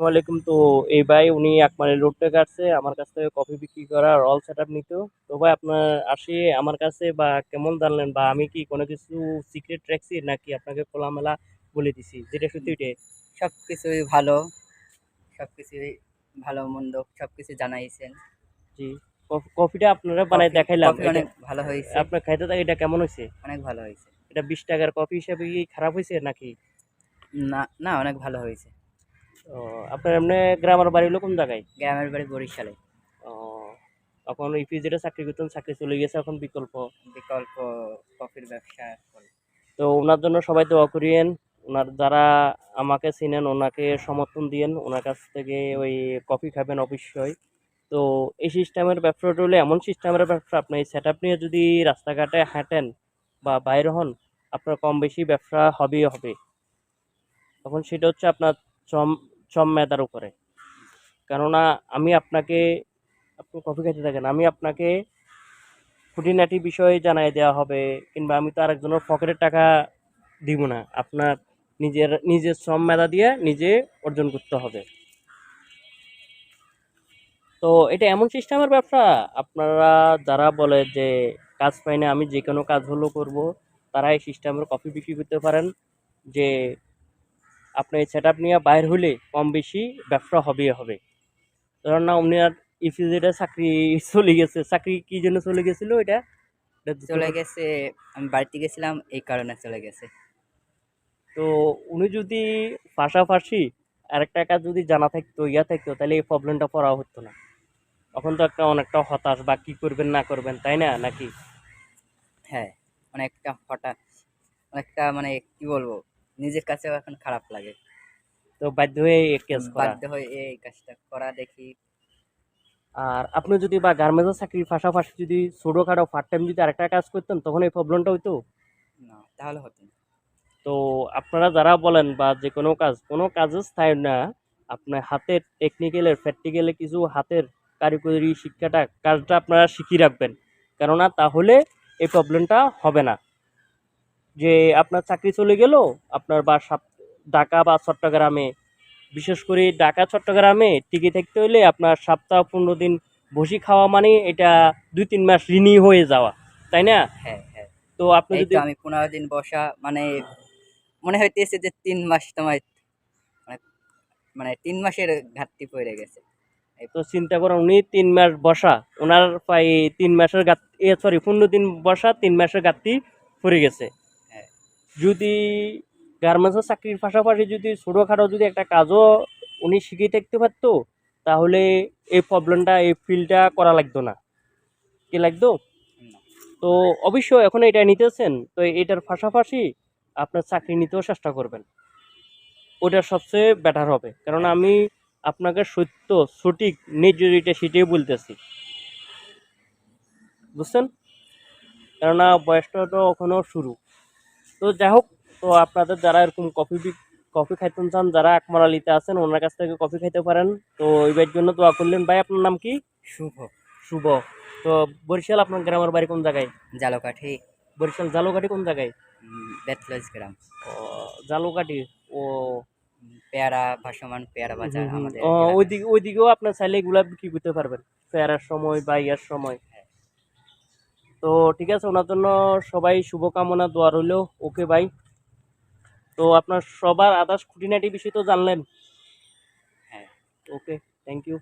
ওয়ালাইকুম তো এই ভাই উনি রোড থেকে আসছে আমার কাছ থেকে কফি বিক্রি করা রল সেট আপ নিত তো ভাই আপনার আসে আমার কাছে বা কেমন জানলেন বা আমি কি কোনো কিছু সিক্রেট রাখছি নাকি আপনাকে খোলামেলা বলে দিছি? যেটা সত্যি ওইটাই। সব কিছুই ভালো সব কিছুই ভালো মন্দ সব কিছু জানাইছেন। জি কফিটা আপনারা বানাই দেখাইলাম। অনেক ভালো হয়েছে। আপনার খাইতে থাকে এটা কেমন হয়েছে? অনেক ভালো হয়েছে। এটা বিশ টাকার কফি হিসাবে কি খারাপ হয়েছে নাকি? না না অনেক ভালো হয়েছে। ও, আপনার এমনি গ্রামের বাড়ি হলো কোন জায়গায়? গ্রামের বাড়ি বরিশালে। ও, এখন ইপি যেটা চাকরি করতেন চাকরি চলে গেছে এখন বিকল্প? বিকল্প কফির ব্যবসা তো ওনার জন্য সবাই দোয়া করিয়েন ওনার যারা আমাকে চিনেন ওনাকে সমর্থন দিয়েন ওনার কাছ থেকে ওই কফি খাবেন অবশ্যই। তো এই সিস্টেমের ব্যবসাটা হলে এমন সিস্টেমের ব্যবসা আপনি এই সেট নিয়ে যদি রাস্তাঘাটে হাঁটেন বা বাইরে হন আপনার কম বেশি ব্যবসা হবেই হবে। তখন সেটা হচ্ছে আপনার চম চম মেদার উপরে। কেননা আমি আপনাকে, আপনি কফি খেতে থাকেন, আমি আপনাকে খুঁটিনাটি বিষয় জানাই দেওয়া হবে, কিংবা আমি তো আরেকজনের পকেটের টাকা দিব না। আপনার নিজের নিজের শ্রম মেধা দিয়ে নিজে অর্জন করতে হবে। তো এটা এমন সিস্টেমের ব্যবসা, আপনারা যারা বলে যে কাজ পাই না, আমি যে কোনো কাজ হলো করব, তারা এই সিস্টেমের কফি বিক্রি করতে পারেন, যে আপনি এই সেট আপ নিয়ে বাইর হলে কম বেশি ব্যবসা হবেই হবে। ধরেন না উনি আর ইফিজেটা চাকরি চলে গেছে। চাকরি কি জন্য চলে গেছিল এটা? এটা চলে গেছে আমি বাড়িতে গেছিলাম এই কারণে চলে গেছে। তো উনি যদি পাশাপাশি আরেকটা কাজ যদি জানা থাকতো ইয়া থাকতো তাহলে এই প্রবলেমটা পড়া হতো না। তখন তো একটা অনেকটা হতাশ বা কী করবেন না করবেন তাই না নাকি? হ্যাঁ অনেকটা হঠাৎ অনেকটা মানে কি বলব? নিজের কাছেও এখন খারাপ লাগে। তো বাধ্য হয়ে এই কেস করা। বাধ্য হয়ে এই কাজটা করা দেখি। আর আপনি যদি বা গার্মেন্টসের চাকরির পাশাপাশি যদি ছোটোখাটো পার্ট টাইম যদি আরেকটা কাজ করতেন তখন এই প্রবলেমটা হইতো? না তাহলে হতো না। তো আপনারা যারা বলেন বা যে কোনো কাজ কোনো কাজে স্থায়ী না আপনার হাতের টেকনিক্যালের প্র্যাকটিক্যালে কিছু হাতের কারিগরি শিক্ষাটা কাজটা আপনারা শিখিয়ে রাখবেন। কেননা তাহলে এই প্রবলেমটা হবে না। যে আপনার চাকরি চলে গেল আপনার বা ঢাকা বা চট্টগ্রামে। বিশেষ করে ঢাকা চট্টগ্রামে টিকে থাকতে হলে আপনার সপ্তাহ পনেরো দিন বসি খাওয়া মানে এটা দুই তিন মাস ঋণী হয়ে যাওয়া তাই না? হ্যাঁ হ্যাঁ। তো আপনি যদি আমি পনেরো দিন বসা মানে মনে হইতেছে যে তিন মাস তোমার মানে মানে তিন মাসের ঘাটতি পড়ে গেছে। তো চিন্তা করেন উনি তিন মাস বসা ওনার প্রায় তিন মাসের গাত এ সরি পনেরো দিন বসা তিন মাসের ঘাটতি পড়ে গেছে। যদি গার্মেন্টসের চাকরির পাশাপাশি যদি ছোটোখাটো যদি একটা কাজও উনি শিখে থাকতে পারতো তাহলে এই প্রবলেমটা এই ফিলটা করা লাগতো না। কি লাগতো? তো অবশ্যই এখন এটা নিতেছেন তো এটার পাশাপাশি আপনার চাকরি নিতেও চেষ্টা করবেন। ওটা সবচেয়ে বেটার হবে। কারণ আমি আপনাকে সত্য সঠিক নিজ যেটা সেটাই বলতেছি। বুঝছেন? কেননা বয়সটা তো এখনও শুরু। তো যাই হোক তো আপনাদের যারা এরকম কফি কফি খাইতে চান যারা আকমারালিতে আছেন ওনার কাছ থেকে কফি খাইতে পারেন। তো এইবার জন্য দোয়া করলেন। ভাই আপনার নাম কি? শুভ। শুভ। তো বরিশাল আপনার গ্রামের বাড়ি কোন জায়গায়? জালকাঠি। বরিশাল জালুকাঠি কোন জায়গায়? বেতলজ গ্রাম। ও, জালুকাঠি। ও। পেয়ারা ভাসমান পেয়ারা বাজার। আমাদের ওইদিকে ওইদিকেও আপনার চাইলে এগুলা বিক্রি করতে পারবেন। পেয়ারার সময় বা ইয়ার সময়। তো ঠিক আছে ওনার জন্য সবাই শুভকামনা দোয়া রইল। ওকে ভাই তো আপনার সবার আদার্স খুঁটিনাটি বিষয় তো জানলেন। হ্যাঁ। Okay thank you